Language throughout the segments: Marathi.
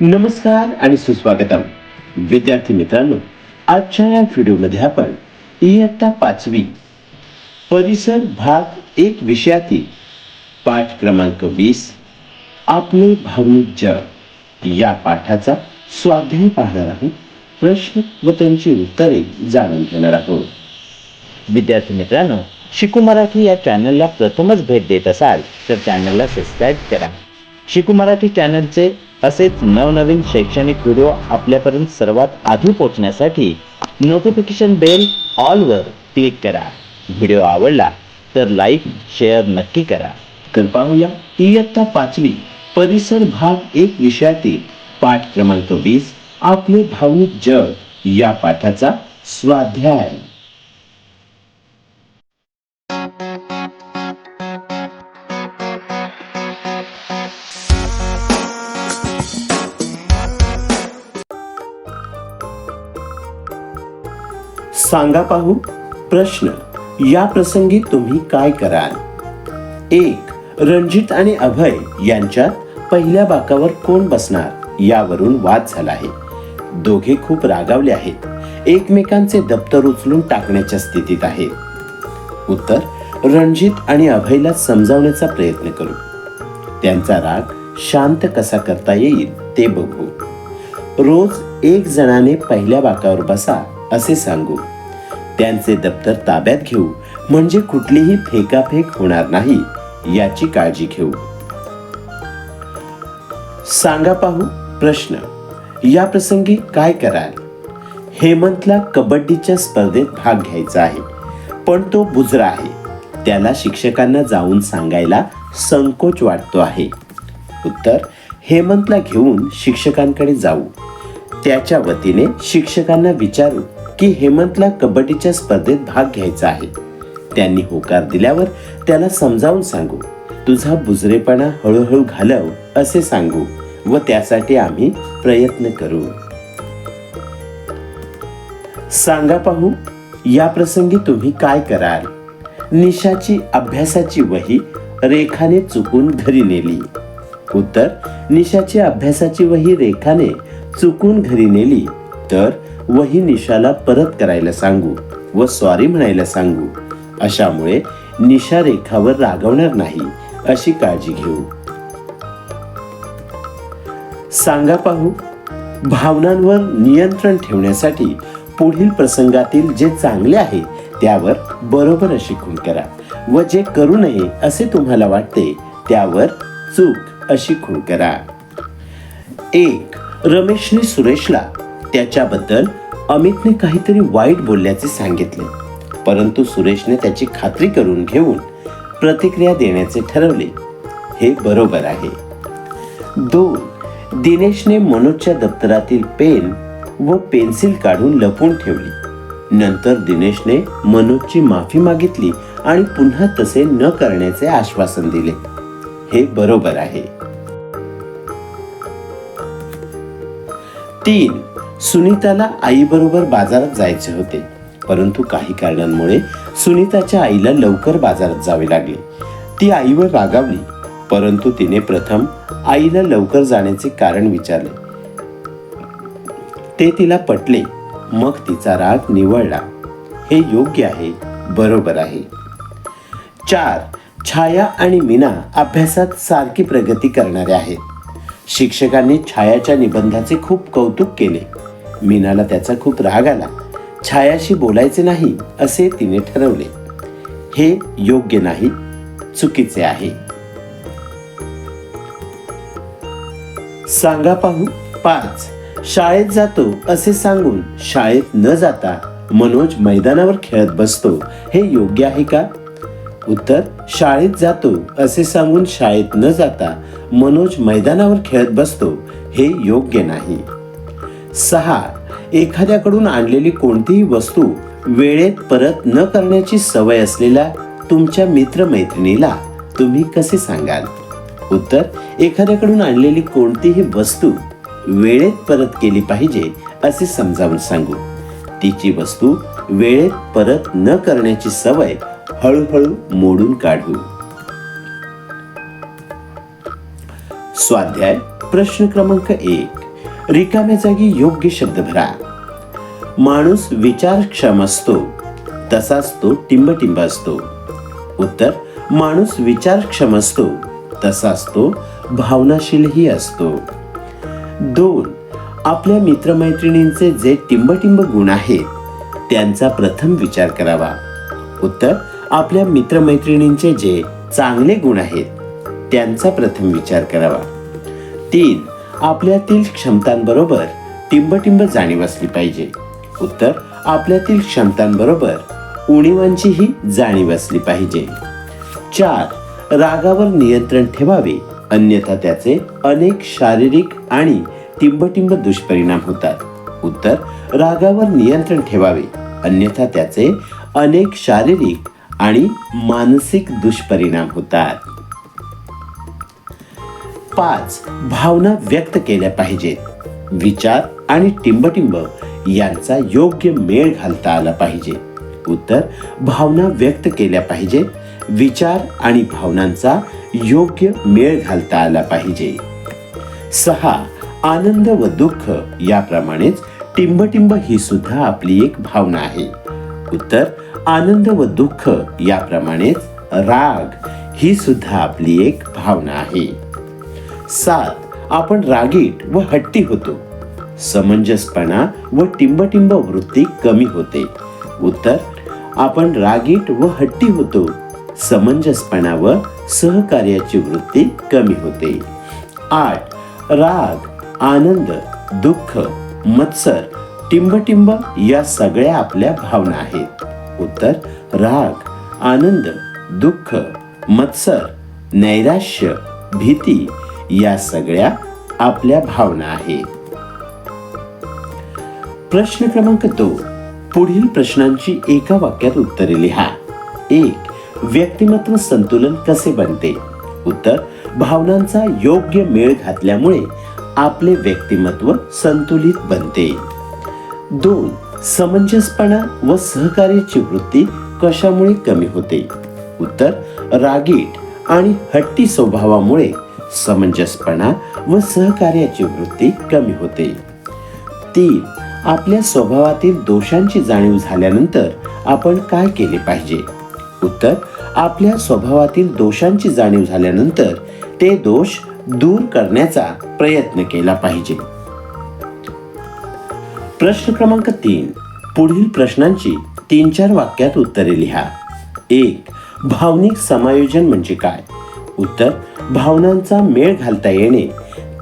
नमस्कार आणि सुस्वागतम. विद्यार्थी मित्रांनो आजच्या या व्हिडिओमध्ये आपण इयत्ता पाचवी परिसर भाग एक विषयातील पाठ क्रमांक वीस आपले भावनिक जग या पाठाचा स्वाध्याय पाहणार आहोत. प्रश्न व त्यांची उत्तरे जाणून घेणार आहोत. विद्यार्थी मित्रांनो शिकू मराठी या चॅनलला प्रथमच भेट देत असाल तर चॅनलला सबस्क्राईब करा. शिकू मराठी चॅनलचे असेच नवनवीन शैक्षणिक व्हिडिओ आपल्यापर्यंत सर्वात आधी पोहोचण्यासाठी नोटिफिकेशन बेल ऑलवर क्लिक करा. व्हिडिओ आवडला तर लाईक शेअर नक्की करा. तर पाहूया इयत्ता पाचवी परिसर भाग एक विषयातील पाठ क्रमांक वीस आपले भाऊ जग या पाठाचा स्वाध्याय. सांगा पाहू. प्रश्न. या प्रसंगी तुम्ही काय कराल? एक रणजित आणि अभय यांच्यात पहिल्या बाकावर कोण बसणार? यावरून वाद झाला आहे. दोघे खूप रागावले आहेत. एकमेकांचे दप्तर उचलून टाकण्याच्या स्थितीत आहेत. उत्तर रणजित आणि अभयला समजावण्याचा प्रयत्न करू. त्यांचा राग शांत कसा करता येईल ते बघू. रोज एक जणाने पहिल्या बाकावर बसा. असे सांगू. त्यांचे दप्तर ताब्यात घेऊ म्हणजे कुठलीही फेकाफेक होणार नाही याची काळजी घेऊ. सांगा पाहू प्रश्न. या प्रसंगी काय कराल? हेमंतला कबड्डीच्या स्पर्धेत भाग घ्यायचा आहे पण तो बुजरा आहे. त्याला शिक्षकांना जाऊन सांगायला संकोच वाटतो आहे. उत्तर हेमंतला घेऊन शिक्षकांकडे जाऊ. त्याच्या वतीने शिक्षकांना विचारू. की हेमंतला कबड्डीच्या स्पर्धेत भाग घ्यायचा आहे. त्यांनी होकार दिल्यावर त्याला समजावून सांगू तुझा बुजरेपणा हळूहळू घालव असे सांगू व त्यासाठी आम्ही प्रयत्न करू. सांगा पाहू या प्रसंगी तुम्ही काय कराल? निशाची अभ्यासाची वही रेखाने चुकून घरी नेली. उत्तर निशाची अभ्यासाची वही रेखाने चुकून घरी नेली. तर वही निशाला परत करायला सांगू व सॉरी म्हणायला सांगू. अशामुळे निशा रेखावर रागवणार नाही अशी काळजी घेऊ. सांगा पाहू भावनांवर नियंत्रण ठेवण्यासाठी पुढील प्रसंगातील जे चांगले आहे त्यावर बरोबर अशी खूण करा व जे करू नये असे तुम्हाला वाटते त्यावर चूक अशी खूण करा. एक रमेशने सुरेशला त्याच्याबद्दल अमितने काहीतरी वाईट बोलल्याचे सांगितले. परंतु सुरेशने त्याची खात्री करून घेऊन प्रतिक्रिया देण्याचे ठरवले. हे बरोबर आहे. दोन दिनेशने मनोजच्या दप्तरातील पेन व पेन्सिल काढून लपवून ठेवली. नंतर दिनेशने मनोजची माफी मागितली आणि पुन्हा तसे न करण्याचे आश्वासन दिले. हे बरोबर आहे. तीन सुनीताला आईबरोबर बाजारात जायचे होते. परंतु काही कारणांमुळे सुनीताच्या आईला लवकर बाजारात जावे लागले. ती आईवर रागावली परंतु तिने प्रथम आईला लवकर जाण्याचे कारण विचारले. ते तिला पटले मग तिचा राग निवळला. हे योग्य आहे बरोबर आहे. चार छाया आणि मीना अभ्यासात सारखी प्रगती करणारे आहेत. शिक्षकांनी छायाच्या निबंधाचे खूप कौतुक केले. मीनाला त्याचा खूप राग आला. छायाशी बोलायचे नाही असे तिने ठरवले. हे योग्य नाही चुकीचे आहे. सांगा पाहू पाच. शाळेत जातो असे सांगून शाळेत न जाता मनोज मैदानावर खेळत बसतो. हे योग्य आहे का? उत्तर शाळेत जातो असे सांगून शाळेत न जाता मनोज मैदानावर खेळत बसतो. हे योग्य नाही. सहा. एखाद्याकडून आणलेली कोणतीही वस्तू वेळेत परत न करण्याची सवय असलेल्या तुमच्या मित्रमैत्रिणीला तुम्ही कसे सांगाल? उत्तर एखाद्याकडून आणलेली कोणतीही वस्तू वेळेत परत केली पाहिजे असे समजावून सांगू. तिची वस्तू वेळेत परत न करण्याची सवय हळूहळू मोडून काढू. स्वाध्याय प्रश्न क्रमांक एक. रिकाम्या जागी योग्य शब्द भरा माणूस विचारक्षम असतो तसाच तो टिंबटिंब असतो. उत्तर माणूस विचारक्षम असतो तसाच तो भावनाशीलही असतो. दोन आपल्या मित्रमैत्रिणींचे जे टिंबटिंब गुण आहेत त्यांचा प्रथम विचार करावा. उत्तर आपल्या मित्रमैत्रिणींचे जे चांगले गुण आहेत त्यांचा प्रथम विचार करावा. तीन आपल्यातील क्षमतांबरोबर टिंबटिंब जाणीव असली पाहिजे. उत्तर आपल्यातील क्षमतांबरोबर उणीवांचीही जाणीव असली पाहिजे. चार रागावर नियंत्रण ठेवावे. अन्यथा त्याचे अनेक शारीरिक आणि टिंबटिंब दुष्परिणाम होतात. उत्तर रागावर नियंत्रण ठेवावे. अन्यथा त्याचे अनेक शारीरिक आणि मानसिक दुष्परिणाम होतात. पाच भावना व्यक्त केल्या पाहिजेत. विचार आणि टिंबटिंब यांचा योग्य मेळ घालता आला पाहिजे. उत्तर भावना व्यक्त केल्या पाहिजेत. विचार आणि भावनांचा योग्य मेळ घालता आला पाहिजे. सहा आनंद व दुःख याप्रमाणेच टिंबटिंब ही सुद्धा आपली एक भावना आहे. उत्तर आनंद व दुःख याप्रमाणेच राग ही सुद्धा आपली एक भावना आहे. सात. आपण रागीट व हट्टी होतो. समंजसपणा व टिंबटिंब वृत्ती कमी होते. उत्तर आपण रागीट व हट्टी होतो. समंजसपणा व सहकार्याची वृत्ती कमी होते. आठ. राग आनंद दुःख मत्सर टिंबटिंब या सगळ्या आपल्या भावना आहेत. उत्तर राग आनंद दुःख मत्सर नैराश्य भीती या सगळ्या आपल्या भावना आहेत. प्रश्न क्रमांक दोन. पुढील प्रश्नांची एका वाक्यात उत्तरे लिहा. एक व्यक्तिमत्व संतुलन कसे बनते? उत्तर भावनांचा योग्य मेळ घातल्यामुळे आपले व्यक्तिमत्व संतुलित बनते. दोन समंजसपणा व सहकार्याची वृत्ती कशामुळे कमी होते? उत्तर रागीट आणि हट्टी स्वभावामुळे समंजसपणा व सहकार्याची वृत्ती कमी होते. तीन आपल्या स्वभावातील दोषांची जाणीव झाल्यानंतर आपण काय केले पाहिजे? उत्तर आपल्या स्वभावातील दोषांची जाणीव झाल्यानंतर ते दोष दूर करण्याचा प्रयत्न केला पाहिजे. प्रश्न क्रमांक तीन पुढील प्रश्नांची तीन चार वाक्यात उत्तरे लिहा. एक भावनिक समायोजन म्हणजे काय? उत्तर भावनांचा मेळ घालता येणे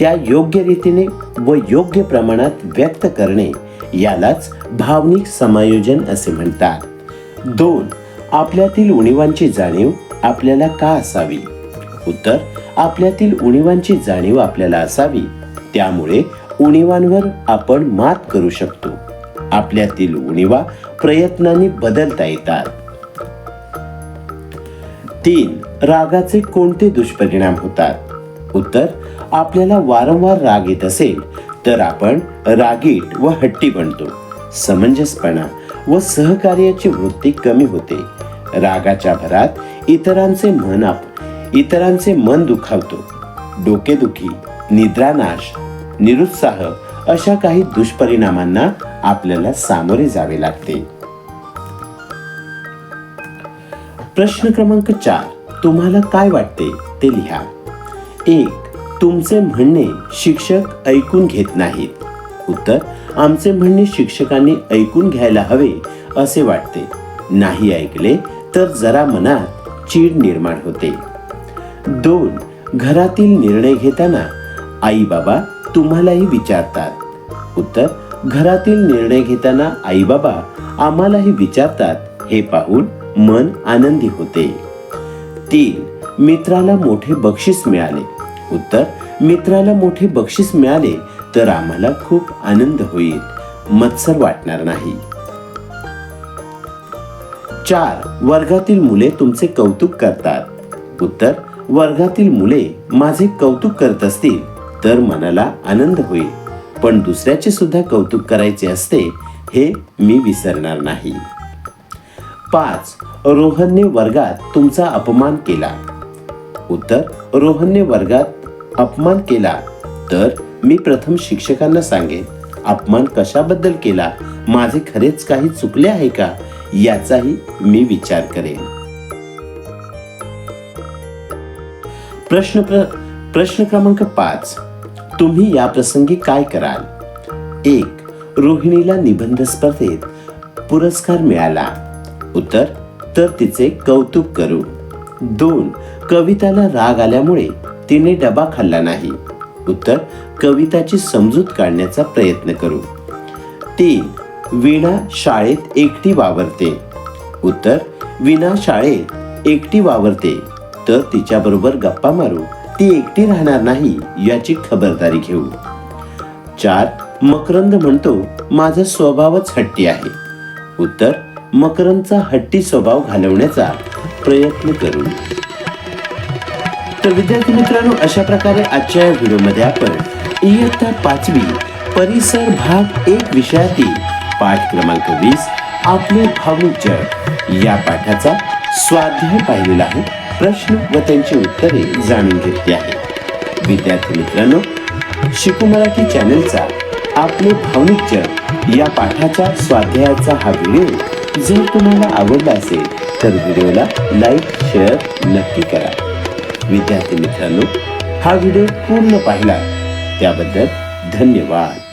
त्या योग्य रीतीने व योग्य प्रमाणात व्यक्त करणे यालाच भावनिक समायोजन असे म्हणतात. दोन आपल्यातील उणीवांची जाणीव आपल्याला का असावी? उत्तर आपल्यातील उणीवांची जाणीव आपल्याला असावी. त्यामुळे उणीवांवर आपण मात करू शकतो. आपल्यातील उणीवा प्रयत्नांनी बदलता येतात. तीन रागाचे कोणते दुष्परिणाम होतात? उत्तर आपल्याला वारंवार राग येत असेल तर आपण रागीट व हट्टी बनतो. समंजसपणा व सहकार्याची वृत्ती कमी होते. रागाच्या भरात इतरांचे मन आप इतरांचे मन दुखावतो. डोकेदुखी निद्रानाश निरुत्साह अशा काही दुष्परिणामांना आपल्याला सामोरे जावे लागते. प्रश्न क्रमांक चार. तुम्हाला काय वाटते ते लिहा. एक तुमचे म्हणणे शिक्षक ऐकून घेत नाहीत. उत्तर आमचे म्हणणे शिक्षकांनी ऐकून घ्यायला हवे असे वाटते. नाही ऐकले तर जरा मनात चीड निर्माण होते. दोन घरातील निर्णय घेताना आई बाबा तुम्हालाही विचारतात. उत्तर घरातील निर्णय घेताना आई बाबा आम्हालाही विचारतात हे पाहून मन आनंदी होते. तीन मित्राला मोठे बक्षीस मिळाले. उत्तर मित्राला मोठे बक्षीस मिळाले तर आम्हाला खूप आनंद होईल. मत्सर वाटणार नाही. चार वर्गातील मुले तुमचे कौतुक करतात. उत्तर वर्गातील मुले माझे कौतुक करत असतील तर मनाला आनंद होईल. पण दुसऱ्याचे सुद्धा कौतुक करायचे असते हे मी विसरणार नाही. पाच. रोहनने वर्गात तुमचा अपमान केला. उत्तर रोहनने वर्गात अपमान केला. तर मी प्रथम शिक्षकांना सांगेन अपमान कशाबद्दल केला? माझे खरेच काही चुकले आहे का? याचाही मी विचार करेन. प्रश्न प्र प्रश्न क्रमांक पाच. तुम्ही या प्रसंगी काय कराल? एक रोहिणीला निबंध स्पर्धेत पुरस्कार मिळाला. उत्तर तर तिचे कौतुक करू. दोन कविताला राग आल्यामुळे तिने डबा खाल्ला नाही. उत्तर कविताची समजूत काढण्याचा प्रयत्न करू. तीन वीणा शाळेत एकटी वावरते. उत्तर वीणा शाळेत एकटी वावरते. तर तिच्याबरोबर गप्पा मारू. ती एकटी राहणार नाही याची खबरदारी घेऊ. चार मकरंद म्हणतो माझा स्वभावच हट्टी आहे. उत्तर मकरंदचा हट्टी स्वभाव घालवण्याचा प्रयत्न करू. तर विद्यार्थी मित्रांनो अशा प्रकारे आजच्या या व्हिडिओमध्ये आपण इयत्ता पाचवी परिसर भाग एक विषयातील पाठ क्रमांक वीस आपले भावनिक जग या पाठाचा स्वाध्याय पाहिलेला आहे. प्रश्न व त्यांची उत्तरे जाणून घेतली आहे. विद्यार्थी मित्रांनो शिकू मराठी चॅनलचा आपले भावनिक जग या पाठाच्या स्वाध्यायाचा हा व्हिडिओ जर तुम्हाला आवडला असेल तर व्हिडिओला लाईक शेअर नक्की करा. विद्यार्थी मित्रांनो हा व्हिडिओ पूर्ण पाहिला. त्याबद्दल धन्यवाद.